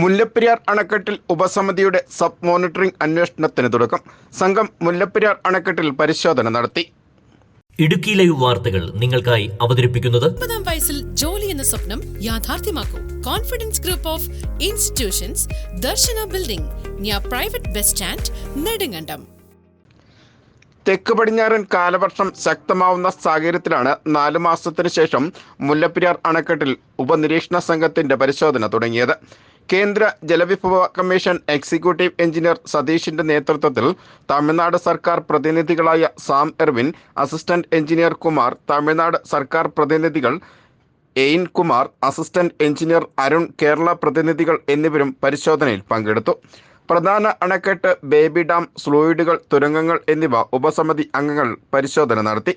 മുല്ലപ്പെരിയാർ അണക്കെട്ടിൽ ഉപസമിതിയുടെ sub monitoring അന്വേഷണത്തിന് തുടക്കം. സംഘം മുല്ലപ്പെരിയാർ അണക്കെട്ടിൽ പരിശോധന നടത്തി. ഇടുക്കി ലൈവ് വാർത്തകൾ നിങ്ങൾക്കായി അവതരിപ്പിക്കുന്നത് മുപ്പതാം വയസ്സിൽ ജോലി എന്ന സ്വപ്നം യാഥാർത്ഥ്യമാക്കൂ. Confidence group of institutions Darshana building near private bus stand Nedumkandam. തെക്ക് പടിഞ്ഞാറൻ കാലവർഷം ശക്തമാവുന്ന സാഹചര്യത്തിലാണ് നാലു മാസത്തിനു ശേഷം മുല്ലപ്പെരിയാർ അണക്കെട്ടിൽ ഉപനിരീക്ഷണ സംഘത്തിന്റെ പരിശോധന തുടങ്ങിയത്. കേന്ദ്ര ജലവിഭവ കമ്മീഷൻ എക്സിക്യൂട്ടീവ് എഞ്ചിനീയർ സതീഷിന്റെ നേതൃത്വത്തിൽ തമിഴ്നാട് സർക്കാർ പ്രതിനിധികളായ Sam Ervin assistant engineer Kumar Tamil Nadu സർക്കാർ പ്രതിനിധികൾ എയിൻ കുമാർ അസിസ്റ്റന്റ് എഞ്ചിനീയർ അരുൺ കേരള പ്രതിനിധികൾ എന്നിവരും പരിശോധനയിൽ പങ്കെടുത്തു. പ്രധാന അണക്കെട്ട് ബേബി ഡാം സ്ലൂയിഡുകൾ തുരങ്കങ്ങൾ എന്നിവ ഉപസമിതി അംഗങ്ങൾ പരിശോധന നടത്തി.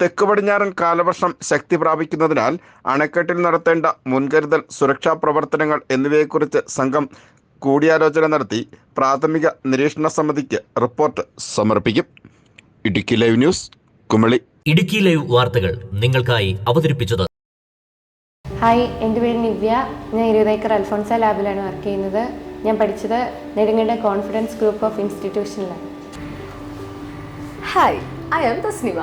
തെക്ക് പടിഞ്ഞാറൻ കാലവർഷം ശക്തി പ്രാപിക്കുന്നതിനാൽ അണക്കെട്ടിൽ നടത്തേണ്ട മുൻകരുതൽ സുരക്ഷാ പ്രവർത്തനങ്ങൾ എന്നിവയെക്കുറിച്ച് സംഘം കൂടിയാലോചന നടത്തി. പ്രാഥമിക നിരീക്ഷണ സമിതിക്ക് റിപ്പോർട്ട് സമർപ്പിക്കും. Idukki live news Kumily. Idukki live വാർത്തകൾ നിങ്ങൾക്കായി അവതരിപ്പിച്ചത് ഹായ് എന്റെ പേര് നിവ്യ. ഞാൻ ഇരുപതേക്കർ അൽഫോൺസ ലാബിലാണ് വർക്ക് ചെയ്യുന്നത്. ഞാൻ പഠിച്ചത് നെടുങ്ങയുടെ confidence group of ഇൻസ്റ്റിറ്റ്യൂഷനിലാണ്. Hi I am Tasnima.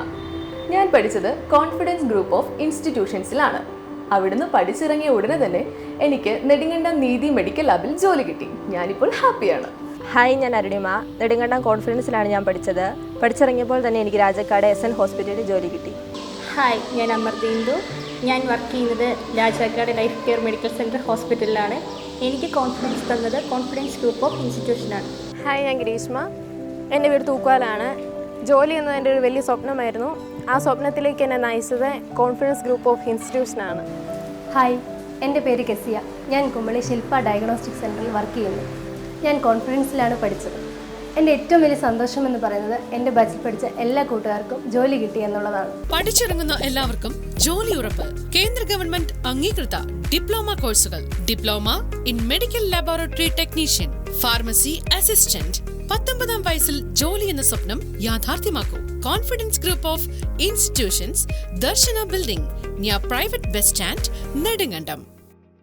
ഞാൻ പഠിച്ചത് കോൺഫിഡൻസ് ഗ്രൂപ്പ് ഓഫ് ഇൻസ്റ്റിറ്റ്യൂഷൻസിലാണ് അവിടുന്ന് പഠിച്ചിറങ്ങിയ ഉടനെ തന്നെ എനിക്ക് നെടുങ്കണ്ടം നീതി മെഡിക്കൽ ലാബിൽ ജോലി കിട്ടി. ഞാനിപ്പോൾ ഹാപ്പിയാണ്. ഹായ് ഞാൻ അരുണിമ. നെടുങ്കണ്ടം കോൺഫിഡൻസിലാണ് ഞാൻ പഠിച്ചത്. പഠിച്ചിറങ്ങിയപ്പോൾ തന്നെ എനിക്ക് രാജക്കാട് എസ് എൻ ഹോസ്പിറ്റലിൽ ജോലി കിട്ടി. ഹായ് ഞാൻ അമർദീന്ദു ഞാൻ വർക്ക് ചെയ്യുന്നത് Rajakkad life care medical centre ഹോസ്പിറ്റലിലാണ് എനിക്ക് കോൺഫിഡൻസ് തന്നത് കോൺഫിഡൻസ് ഗ്രൂപ്പ് ഓഫ് ഇൻസ്റ്റിറ്റ്യൂഷനാണ് ഹായ് ഞാൻ ഗ്രീഷ്മ. എന്റെ വീട് തൂക്കാലാണ് ജോലി എന്നത് എന്റെ ഒരു വലിയ സ്വപ്നമായിരുന്നു. ആ സ്വപ്നത്തിലേക്ക് എന്നെ നയിച്ചത് കോൺഫിഡൻസ് ഗ്രൂപ്പ് ഓഫ് ഇൻസ്റ്റിറ്റ്യൂഷൻ ആണ്. ഹായ് എന്റെ പേര് കെസിയ. ഞാൻ കുമ്പളി ശില്പ ഡയഗ്നോസ്റ്റിക് സെന്ററിൽ വർക്ക് ചെയ്യുന്നു. ഞാൻ കോൺഫിഡൻസിലാണ് പഠിച്ചത്. എന്റെ ഏറ്റവും വലിയ സന്തോഷം എന്ന് പറയുന്നത് എന്റെ ബാച്ചിൽ പഠിച്ച എല്ലാ കൂട്ടുകാർക്കും ജോലി കിട്ടി എന്നുള്ളതാണ്. പഠിച്ചിറങ്ങുന്ന എല്ലാവർക്കും ജോലി ഉറപ്പ്. കേന്ദ്ര ഗവൺമെന്റ് അംഗീകൃത ഡിപ്ലോമ കോഴ്സുകൾ. Diploma in medical laboratory technician pharmacy assistant പത്തൊമ്പതാം വയസ്സിൽ ജോലി എന്ന സ്വപ്നം യാഥാർത്ഥ്യമാക്കൂ. Confidence group of institutions Darshana building near private bus stand Nedumkandam